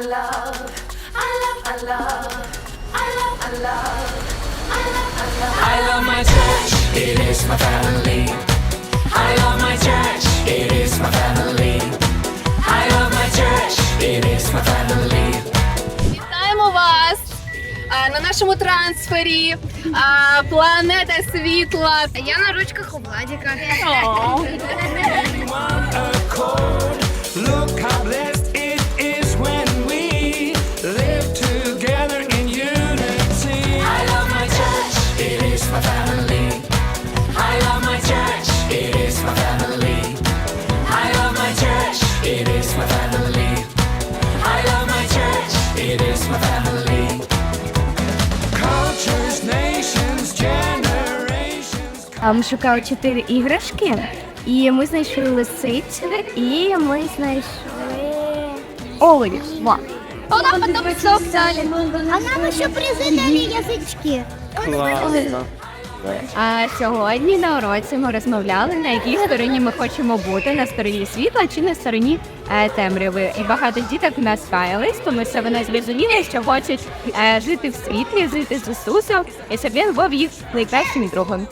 I love, I love, I love, I love, I love, I love, I love. I love my church, it is my family. I love my church, it is my family. I love my church, it is my family. Вітаємо вас а, на нашому трансфері. а, Планета світла. Я на ручках у Владіка. It is my family. Cultures, nations, generations. А Ми шукали чотири іграшки, і ми знайшли лисицю, і ми знайшли оленів. Ва. А нам еще призы дали язычки. А сьогодні на уроці ми розмовляли, на якій стороні ми хочемо бути, на стороні світла чи на стороні е, темряви. І багато діток в нас каялись, тому що вони зрозуміли, що хочуть е, жити в світлі, жити з Ісусом, і щоб він був їх найкращим другом.